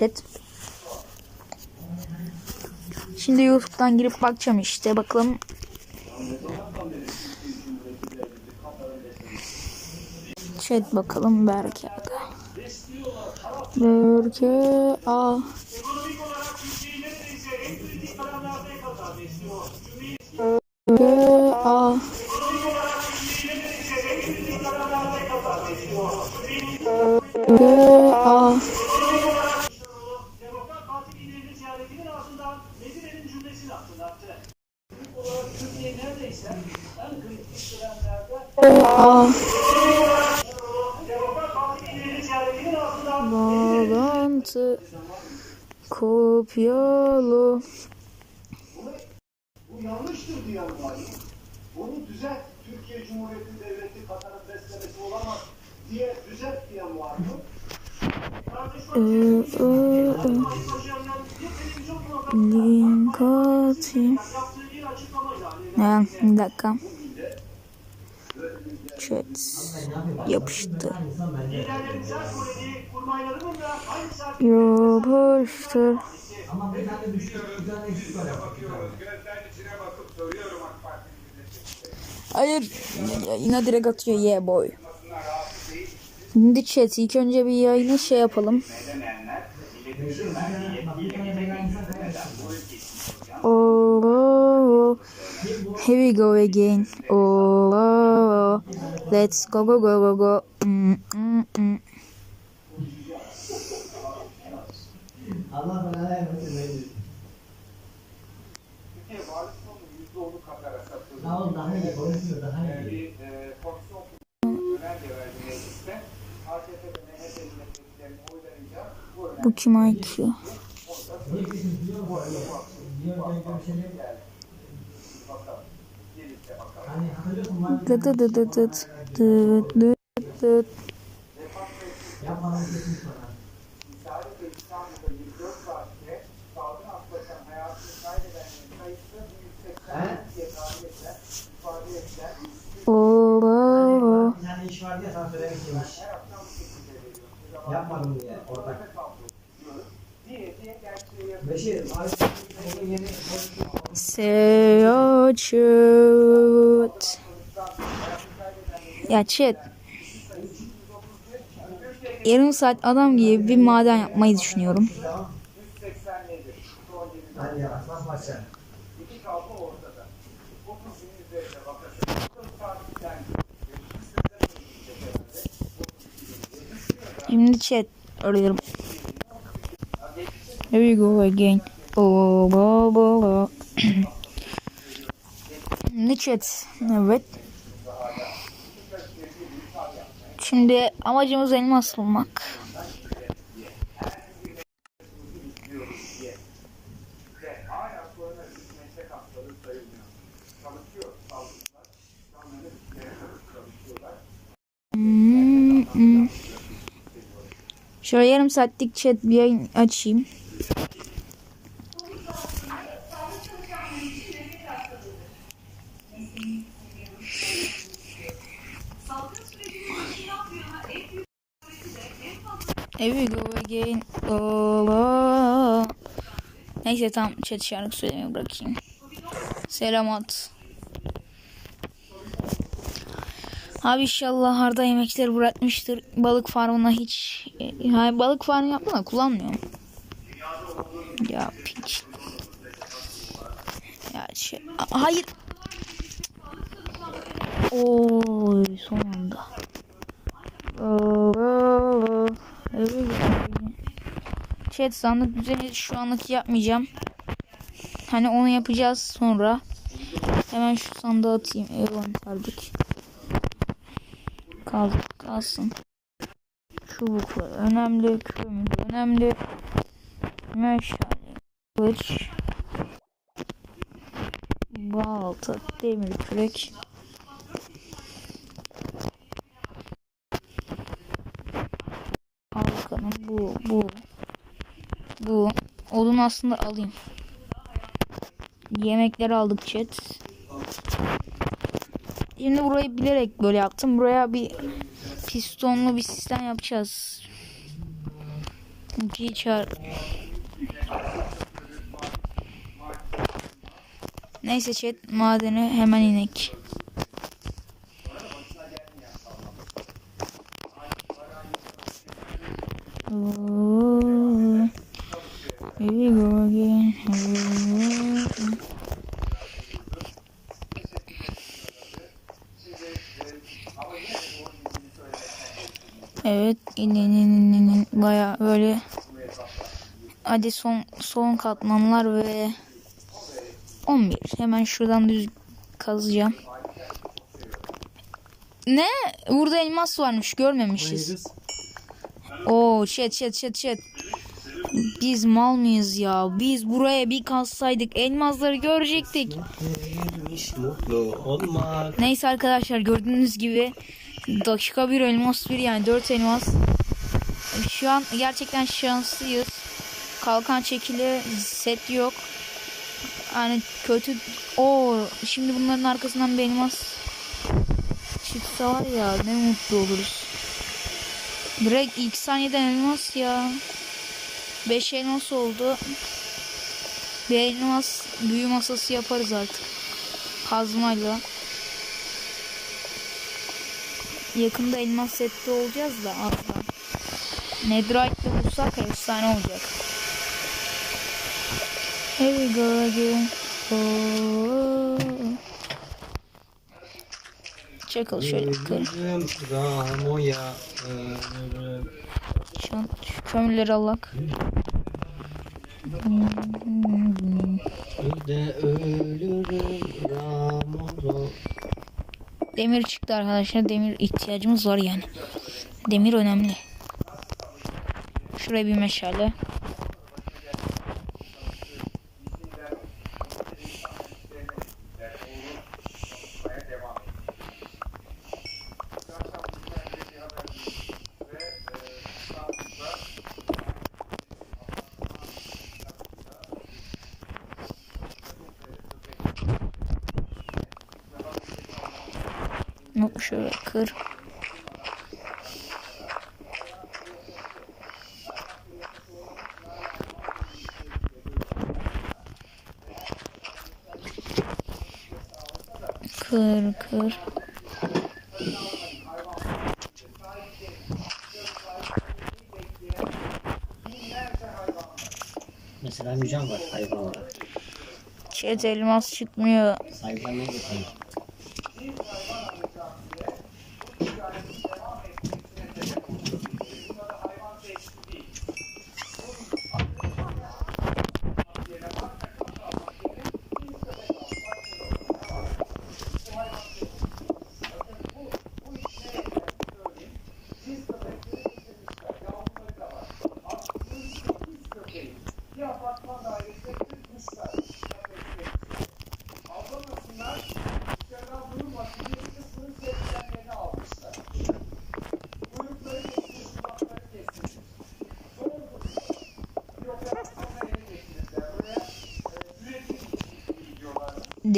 Evet. Şimdi YouTube'dan girip bakacağım işte bakalım. Chat bakalım Berke aga. Berke a Berke a Berke a dönemlerde a Demokrat Parti liderinin ziyaretinin ardından Bağlantı kopyalı. Bu yanlıştır diyen var. Bunu düzelt. Türkiye Cumhuriyeti Devleti Katar'ın beslemesi olamaz diye düzelt diyen var mı? Ee, e, e. Link atayım. bir dakika. Tane eksik var. Hayır. Yine direkt atıyor yeah boy. Şimdi chat ilk önce bir yayını şey yapalım. Oh, Here we go again. Oh, let's go, go, go, go, go. Mm, mm, mm. Bu kim IQ? Dıt dıt dıt dıt dıt dıt dıt dıt. Yapmadan kesin sonra. İsrail ve İstanbul'da 24 saatte salgın atlayan hayatını kaybedenlerin sayısı 180 diye tahmin edilen, ifade edilen Bir tane iş vardı ya sana söylemiştiymiş. her hafta bu şekilde veriyor. Yapmadım diye ortak. Seyahat. Ya chat. Yarım saat adam gibi bir maden yapmayı düşünüyorum. 187. Son yedi Here we go again. Oh, bo, bo. Şimdi chat. Evet. Şimdi amacımız elmas bulmak. Hmm, hmm. Şöyle yarım saatlik chat bir yayın açayım. Here go again. Allah. Neyse tamam chat şarkı söylemeyi bırakayım. Selamat. Abi inşallah Arda yemekleri bırakmıştır. Balık farmına hiç... e, Hayır balık farmı yapma da kullanmıyorum. Ya piç. Ya şey... Hayır. Oy son anda. Oo, evet. Chat sandık düzeni şu anlık yapmayacağım. Hani onu yapacağız sonra. Hemen şu sandığı atayım. Envanterdik. Kal, kalsın. Çubuklar önemli. Kömür önemli. Meşale. Kılıç. Balta. Demir kürek. Halkanın bu. Bu. Bu. Odun aslında alayım. Yemekleri aldık chat. Şimdi burayı bilerek böyle yaptım. Buraya bir pistonlu bir sistem yapacağız. G çağır. Neyse chat madene hemen inek. Ooh, here we go again. Ooh. Evet, in in in in in in. baya böyle hadi son son katmanlar ve 11. Hemen şuradan düz kazacağım. Ne? Burada elmas varmış görmemişiz. Oo shit shit shit shit. Biz mal mıyız ya? Biz buraya bir kazsaydık elmasları görecektik. Neyse arkadaşlar gördüğünüz gibi dakika bir elmas bir yani 4 elmas. Şu an gerçekten şanslıyız. Kalkan çekili set yok. Yani kötü. O şimdi bunların arkasından bir elmas çıksa var ya ne mutlu oluruz. Direkt ilk saniyeden elmas ya. 5 elmas oldu. Bir elmas büyü masası yaparız artık. Kazmayla. Yakında elmas sette olacağız da asla. Netherite'de bulsak efsane olacak. Here we go again. Oh. Çakıl şöyle. Ölürüm Ramo'ya ölürüm. Şu an şu kömürleri alak. Demir çıktı arkadaşlar. Demir ihtiyacımız var yani. Demir önemli. Şuraya bir meşale. Yok şöyle kır. Kır kır. Mesela mücam var hayvan olarak. Çet elmas çıkmıyor. Hayvan ne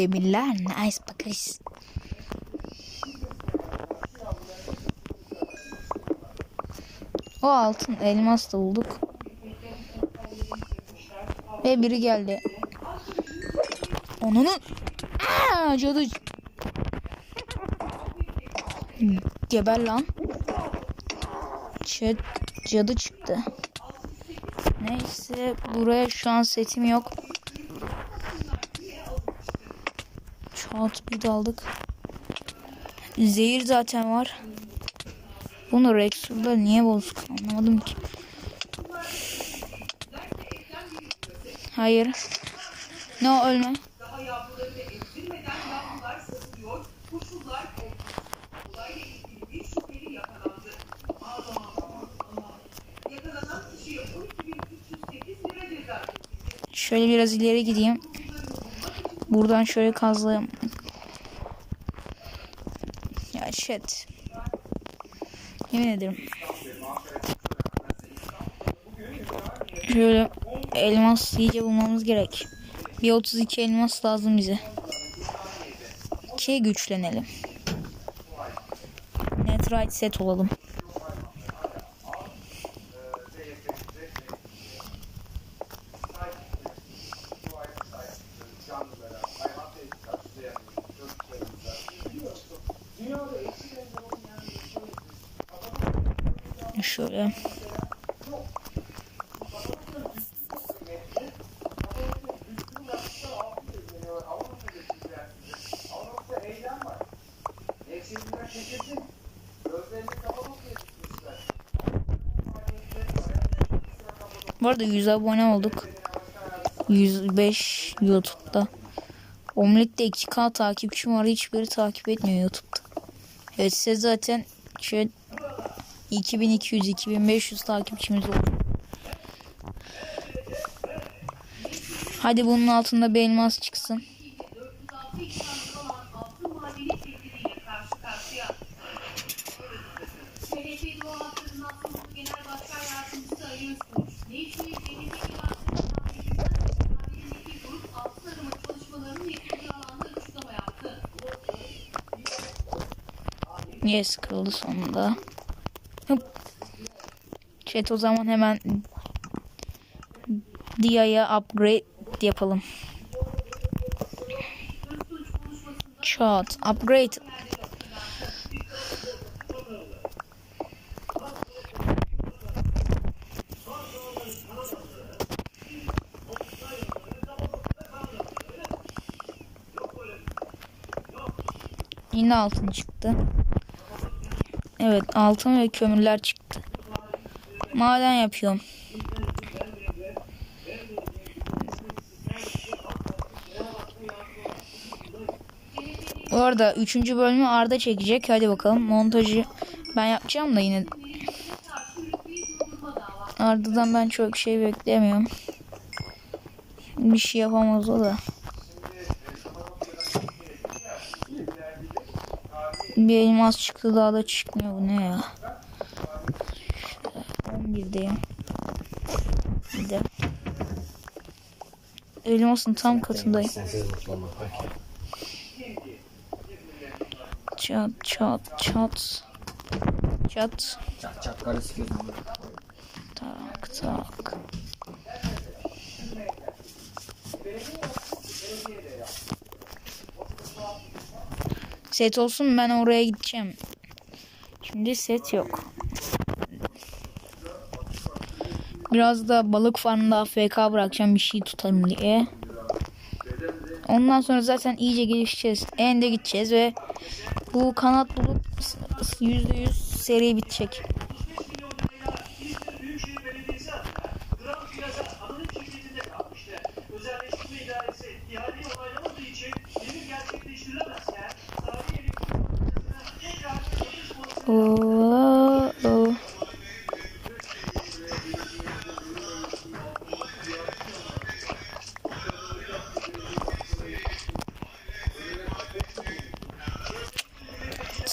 Demirler nice bakarız. O altın elmas da bulduk. Ve biri geldi. Onun cadı. Geber lan. Chat cadı çıktı. Neyse buraya şu an setim yok. Çat bir daldık. Zehir zaten var. Bunu Rexur'da niye bozuk anlamadım ki. Hayır. Ne o ölme. daha yavrularını emzirmeden yavrular satılıyor, koşullar oldu. Olayla ilgili bir şüpheli yakalandı. Aman aman aman. Yakalanan kişiye 12.308 lira ceza kesildi. Şöyle biraz ileri gideyim. Buradan şöyle kazlayayım. Ya shit. Yemin ederim. Şöyle elmas iyice bulmamız gerek. Bir 32 elmas lazım bize. Ki güçlenelim. Netrite set olalım. Bu arada 100 abone olduk. 105 YouTube'da. Omlet'te 2K takipçim var. Hiçbiri takip etmiyor YouTube'da. Evet size zaten şöyle 2200-2500 takipçimiz oldu. Hadi bunun altında bir elmas çıksın. Yes kırıldı sonunda. Chat o zaman hemen Dia'ya upgrade yapalım. Chat upgrade. Yine altın çıktı. Evet altın ve kömürler çıktı. Maden yapıyorum. Bu arada 3. bölümü Arda çekecek. Hadi bakalım montajı ben yapacağım da yine Arda'dan ben çok şey beklemiyorum. Bir şey yapamaz o da. Bir elmas çıktı daha da çıkmıyor bu ne ya. 11'deyim. Bir de. Elmasın tam katındayım. Çat çat çat. Çat. Çat çat karısı gözüm. Set olsun ben oraya gideceğim. Şimdi set yok. Biraz da balık farmında AFK bırakacağım bir şey tutarım diye. Ondan sonra zaten iyice gelişeceğiz. Ende gideceğiz ve bu kanat bulup %100 seri bitecek.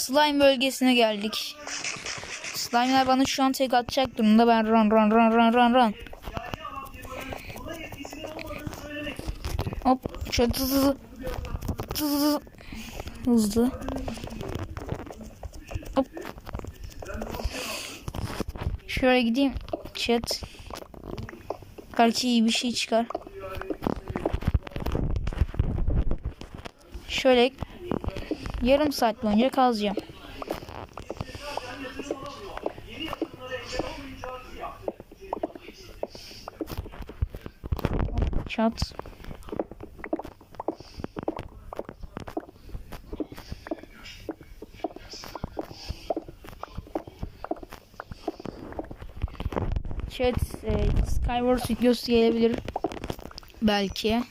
Slime bölgesine geldik. Slime'lar bana şu an tek atacak durumda. Ben run run run run run run. Hop şöyle hızlı hızlı hızlı. Hop. Şöyle gideyim. Chat. Belki iyi bir şey çıkar. Şöyle yarım saat boyunca kazacağım. Çat. Chat e, Skywars videosu gelebilir. Belki.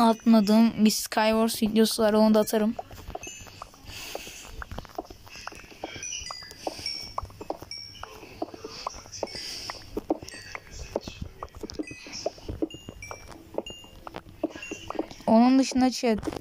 Atmadığım bir Skywars videosu var onu da atarım. Onun dışında chat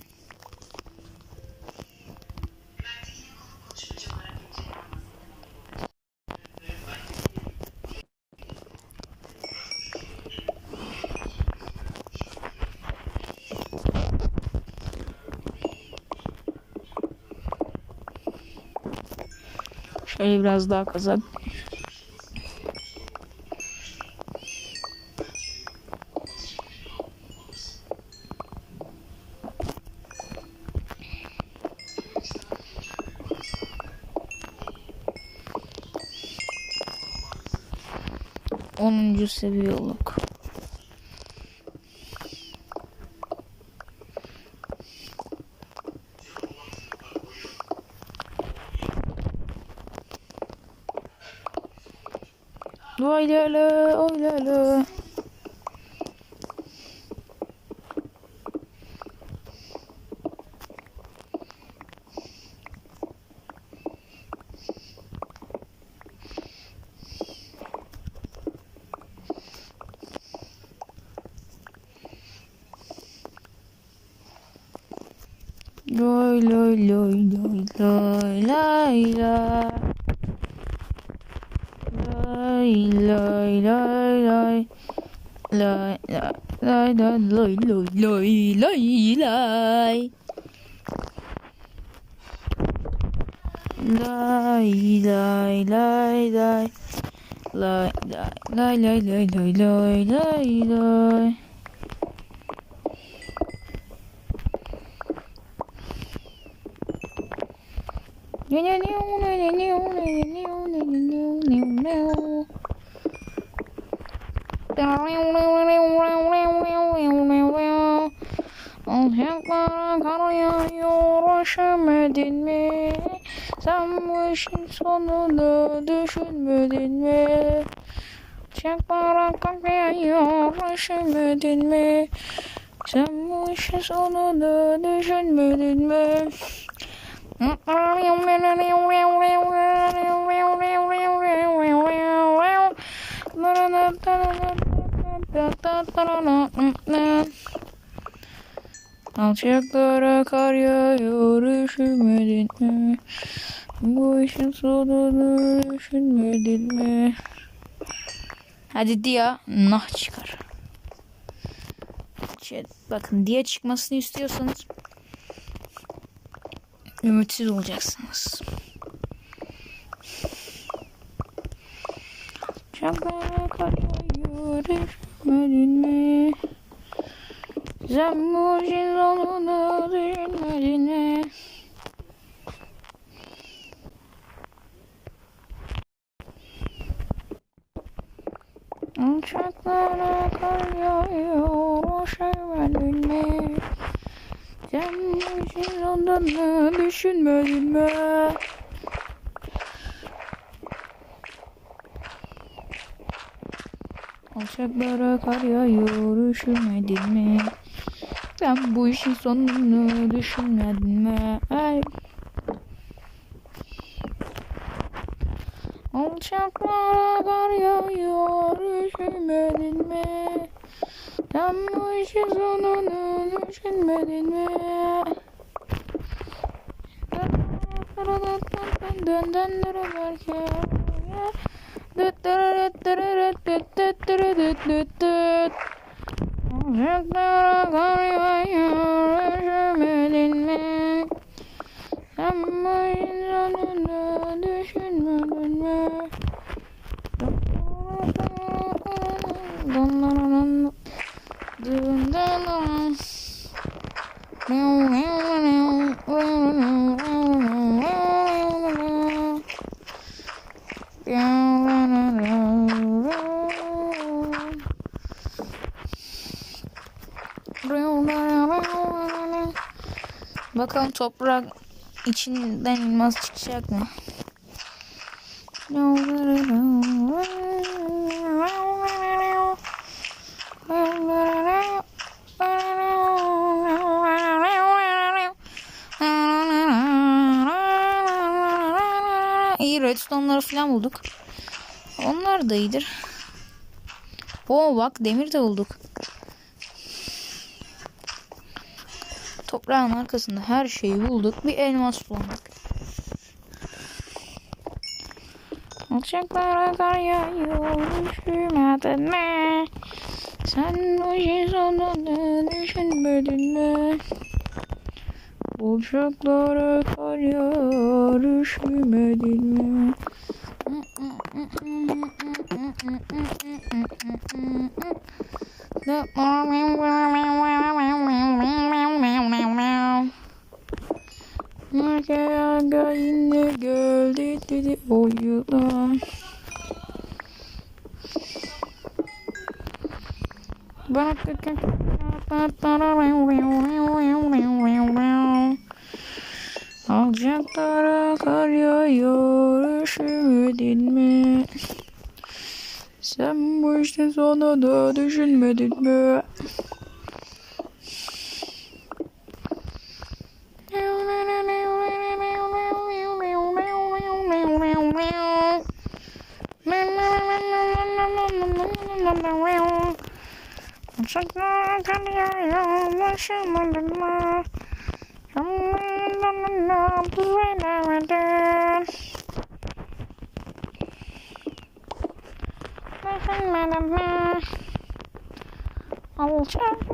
Şöyle biraz daha kazak. Onuncu seviye. Oh, il là, oh, il là. lie. Lie, lie, lie, lie, lie, lie, lie, lie, lie. Alçaklara kar yağıyor üşümedin mi? Sen bu işin sonunu düşünmedin mi? Alçaklara kar yağıyor üşümedin mi? Sen bu işin sonunu düşünmedin mi? Alçaklara kar yağıyor üşümedin mi? Bu işin sonunu düşünmedin mi? Hadi Dia nah çıkar. Şey, bakın Dia çıkmasını istiyorsanız ümitsiz olacaksınız. Çakara kar yağıyor üşümedin mi? Zemmucin olunu düğünlerine Uçaklara kar yağıyor o şevveline Zemmucin olunu düşünmedin mi? Alçaklara kar yağıyor üşümedin mi? Ben bu işin sonunu düşünmedin mi? Ay. Alçaklara kar yağıyor üşümedin mi? Sen bu işin sonunu düşünmedin mi? Dön dön dön belki. Alçaklara Çocuklara gariba yürüyüşüm edinmek Sen bu insanı da düşünmedin mi? Dun dun dun Bakalım toprak içinden elmas çıkacak mı? İyi redstone'ları falan bulduk. Onlar da iyidir. Oo bak demir de bulduk. Toprağın arkasında her şeyi bulduk. Bir elmas bulduk. Alçaklara kar yağıyor üşümedin mi? Sen bu işin sonunu düşünmedin mi? Alçaklara kar yağıyor üşümedin mi? Gel yine gölde dedi oyular. Bak Alacaklara kar yağıyor üşümedin mi? Sen bu işin sonunu düşünmedin mi? I will try.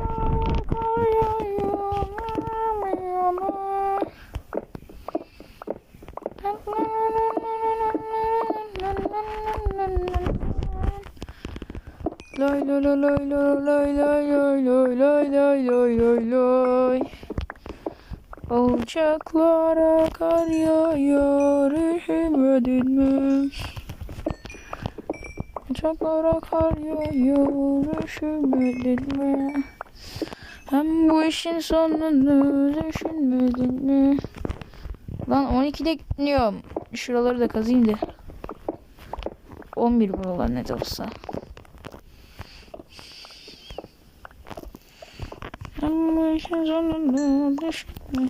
Lay Alçaklara kar yağıyor üşümedin mi? Alçaklara kar yağıyor üşümedin mi? Hem bu işin sonunu düşünmedin mi? Lan 12'de gidiyorum. Şuraları da kazıyım da. 11 buralar ne de olsa. sensiz olurdu düştüm.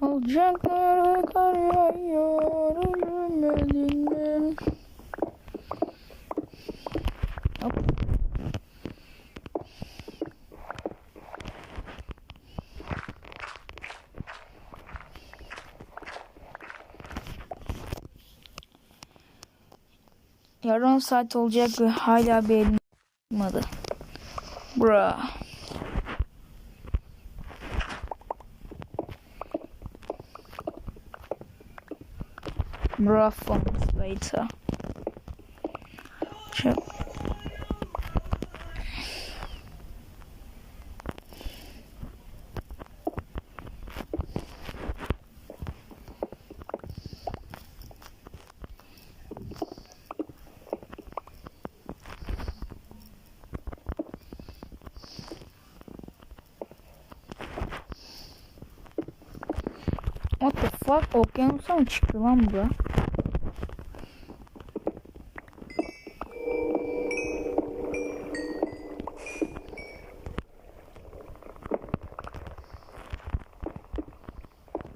Olacaklar kar yağıyor ölümedin Yarın 10 saat olacak ve hala bir elim çıkmadı. Bra. Bra from later. Çok. What the fuck? Okyanusa mı çıktı lan bu?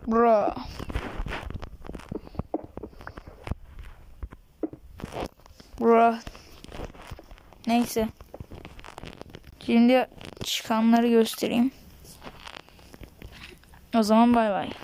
Bro. Bro. Neyse. Şimdi çıkanları göstereyim. O zaman bay bay.